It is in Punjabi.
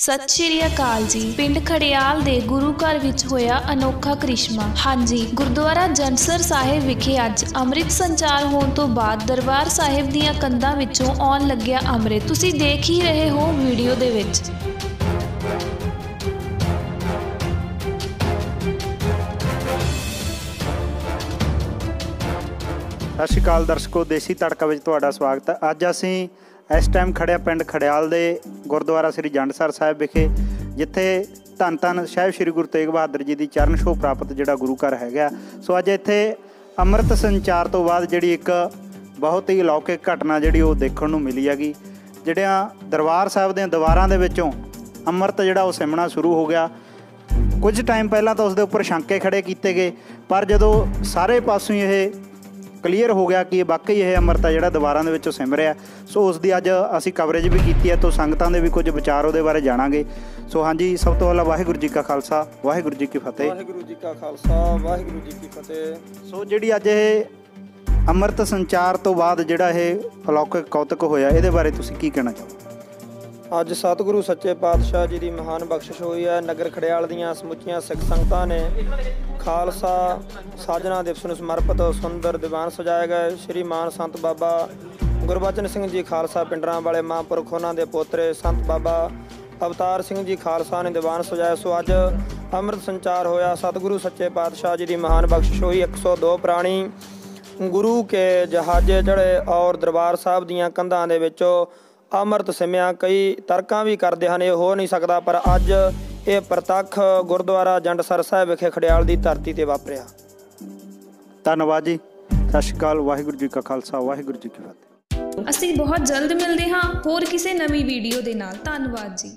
ਸਤਿ ਸ਼੍ਰੀ ਅਕਾਲ ਜੀ। ਪਿੰਡ ਖੜਿਆਲ ਦੇ ਗੁਰੂ ਘਰ ਵਿੱਚ ਹੋਇਆ ਅਨੋਖਾ ਕ੍ਰਿਸ਼ਮਾ। ਹਾਂਜੀ, ਗੁਰਦੁਆਰਾ ਜੰਡਸਰ ਸਾਹਿਬ ਵਿਖੇ ਅੱਜ ਅੰਮ੍ਰਿਤ ਸੰਚਾਰ ਹੋਣ ਤੋਂ ਬਾਅਦ ਦਰਬਾਰ ਸਾਹਿਬ ਦੀਆਂ ਕੰਧਾਂ ਵਿੱਚੋਂ ਆਉਣ ਲੱਗਿਆ ਅੰਮ੍ਰਿਤ। ਤੁਸੀਂ ਦੇਖ ਹੀ ਰਹੇ ਹੋ ਵੀਡੀਓ ਦੇ ਵਿੱਚ। ਸਤਿ ਸ਼੍ਰੀ ਅਕਾਲ ਦਰਸ਼ਕੋ, ਦੇਸੀ ਤੜਕਾ ਵਿੱਚ ਤੁਹਾਡਾ ਸਵਾਗਤ ਹੈ। ਅੱਜ ਅਸੀਂ ਇਸ ਟਾਈਮ ਖੜਿਆ ਪਿੰਡ ਖੜਿਆਲ ਦੇ ਗੁਰਦੁਆਰਾ ਸ੍ਰੀ ਜੰਡਸਰ ਸਾਹਿਬ ਵਿਖੇ, ਜਿੱਥੇ ਧੰਨ ਧੰਨ ਸਾਹਿਬ ਸ੍ਰੀ ਗੁਰੂ ਤੇਗ ਬਹਾਦਰ ਜੀ ਦੀ ਚਰਨ ਛੋਹ ਪ੍ਰਾਪਤ ਜਿਹੜਾ ਗੁਰੂ ਘਰ ਹੈਗਾ। ਸੋ ਅੱਜ ਇੱਥੇ ਅੰਮ੍ਰਿਤ ਸੰਚਾਰ ਤੋਂ ਬਾਅਦ ਜਿਹੜੀ ਇੱਕ ਬਹੁਤ ਹੀ ਅਲੌਕਿਕ ਘਟਨਾ ਜਿਹੜੀ ਉਹ ਦੇਖਣ ਨੂੰ ਮਿਲੀ ਹੈਗੀ, ਜਿਹੜਿਆਂ ਦਰਬਾਰ ਸਾਹਿਬ ਦੇ ਦੀਵਾਰਾਂ ਦੇ ਵਿੱਚੋਂ ਅੰਮ੍ਰਿਤ ਜਿਹੜਾ ਉਹ ਸਿਮਣਾ ਸ਼ੁਰੂ ਹੋ ਗਿਆ। ਕੁਝ ਟਾਈਮ ਪਹਿਲਾਂ ਤਾਂ ਉਸ ਦੇ ਉੱਪਰ ਸ਼ੰਕੇ ਖੜੇ ਕੀਤੇ ਗਏ, ਪਰ ਜਦੋਂ ਸਾਰੇ ਪਾਸੋਂ ਹੀ ਇਹ ਕਲੀਅਰ ਹੋ ਗਿਆ ਕਿ ਇਹ ਵਾਕਈ ਇਹ ਅੰਮ੍ਰਿਤ ਜਿਹੜਾ ਦੀਵਾਰਾਂ ਦੇ ਵਿੱਚੋਂ ਸਿਮ ਰਿਹਾ ਸੋ ਉਸ ਦੀ ਅੱਜ ਅਸੀਂ ਕਵਰੇਜ ਵੀ ਕੀਤੀ ਹੈ ਤੋਂ ਸੰਗਤਾਂ ਦੇ ਵੀ ਕੁਝ ਵਿਚਾਰ ਉਹਦੇ ਬਾਰੇ ਜਾਣਾਂਗੇ। ਸੋ ਹਾਂਜੀ ਸਭ ਤੋਂ ਪਹਿਲਾਂ ਵਾਹਿਗੁਰੂ ਜੀ ਕਾ ਖਾਲਸਾ ਵਾਹਿਗੁਰੂ ਜੀ ਕੀ ਫਤਿਹ। ਵਾਹਿਗੁਰੂ ਜੀ ਕਾ ਖਾਲਸਾ ਵਾਹਿਗੁਰੂ ਜੀ ਕੀ ਫਤਿਹ। ਸੋ ਜਿਹੜੀ ਅੱਜ ਇਹ ਅੰਮ੍ਰਿਤ ਸੰਚਾਰ ਤੋਂ ਬਾਅਦ ਜਿਹੜਾ ਇਹ ਅਲੌਕਿਕ ਕੌਤਕ ਹੋਇਆ ਇਹਦੇ ਬਾਰੇ ਤੁਸੀਂ ਕੀ ਕਹਿਣਾ ਚਾਹੋ ਅੱਜ ਸਤਿਗੁਰੂ ਸੱਚੇ ਪਾਤਸ਼ਾਹ ਜੀ ਦੀ ਮਹਾਨ ਬਖਸ਼ਿਸ਼ ਹੋਈ ਹੈ। ਨਗਰ ਖੜਿਆਲ ਦੀਆਂ ਸਮੁੱਚੀਆਂ ਸਿੱਖ ਸੰਗਤਾਂ ਨੇ ਖਾਲਸਾ ਸਾਜਣਾ ਦਿਵਸ ਨੂੰ ਸਮਰਪਿਤ ਸੁੰਦਰ ਦੀਵਾਨ ਸਜਾਏ ਗਏ ਸ਼੍ਰੀ ਮਾਨ ਸੰਤ ਬਾਬਾ ਗੁਰਬਚਨ ਸਿੰਘ ਜੀ ਖਾਲਸਾ ਪਿੰਡਰਾਂ ਵਾਲੇ ਮਹਾਂਪੁਰਖ ਉਹਨਾਂ ਦੇ ਪੋਤਰੇ ਸੰਤ ਬਾਬਾ ਅਵਤਾਰ ਸਿੰਘ ਜੀ ਖਾਲਸਾ ਨੇ ਦੀਵਾਨ ਸਜਾਇਆ। ਸੋ ਅੱਜ ਅੰਮ੍ਰਿਤ ਸੰਚਾਰ ਹੋਇਆ। ਸਤਿਗੁਰੂ ਸੱਚੇ ਪਾਤਸ਼ਾਹ ਜੀ ਦੀ ਮਹਾਨ ਬਖਸ਼ਿਸ਼ ਹੋਈ। 102 ਪ੍ਰਾਣੀ ਗੁਰੂ ਕੇ ਜਹਾਜ਼ੇ ਚੜੇ ਔਰ ਦਰਬਾਰ ਸਾਹਿਬ ਦੀਆਂ ਕੰਧਾਂ ਦੇ ਵਿੱਚੋਂ ਅੰਮ੍ਰਿਤ ਸਿਮਿਆ ਕਈ ਤਰਕਾਂ ਵੀ ਕਰਦੇ ਹਨ ਇਹ ਹੋ ਨਹੀਂ ਸਕਦਾ ਪਰ ਅੱਜ ਇਹ ਪ੍ਰਤੱਖ ਗੁਰਦੁਆਰਾ ਜੰਡਸਰ ਸਾਹਿਬ ਵਿਖੇ ਖੜਿਆਲ ਦੀ ਧਰਤੀ ਤੇ ਵਾਪਰਿਆ। ਧੰਨਵਾਦ ਜੀ। ਸਤਿ ਸ਼੍ਰੀ ਅਕਾਲ ਵਾਹਿਗੁਰੂ ਜੀ ਕਾ ਖਾਲਸਾ ਵਾਹਿਗੁਰੂ ਜੀ ਕੀ ਫਤਿਹ। ਅਸੀਂ ਬਹੁਤ ਜਲਦ ਮਿਲਦੇ ਹਾਂ ਹੋਰ ਕਿਸੇ ਨਵੀਂ ਵੀਡੀਓ ਦੇ ਨਾਲ। ਧੰਨਵਾਦ ਜੀ।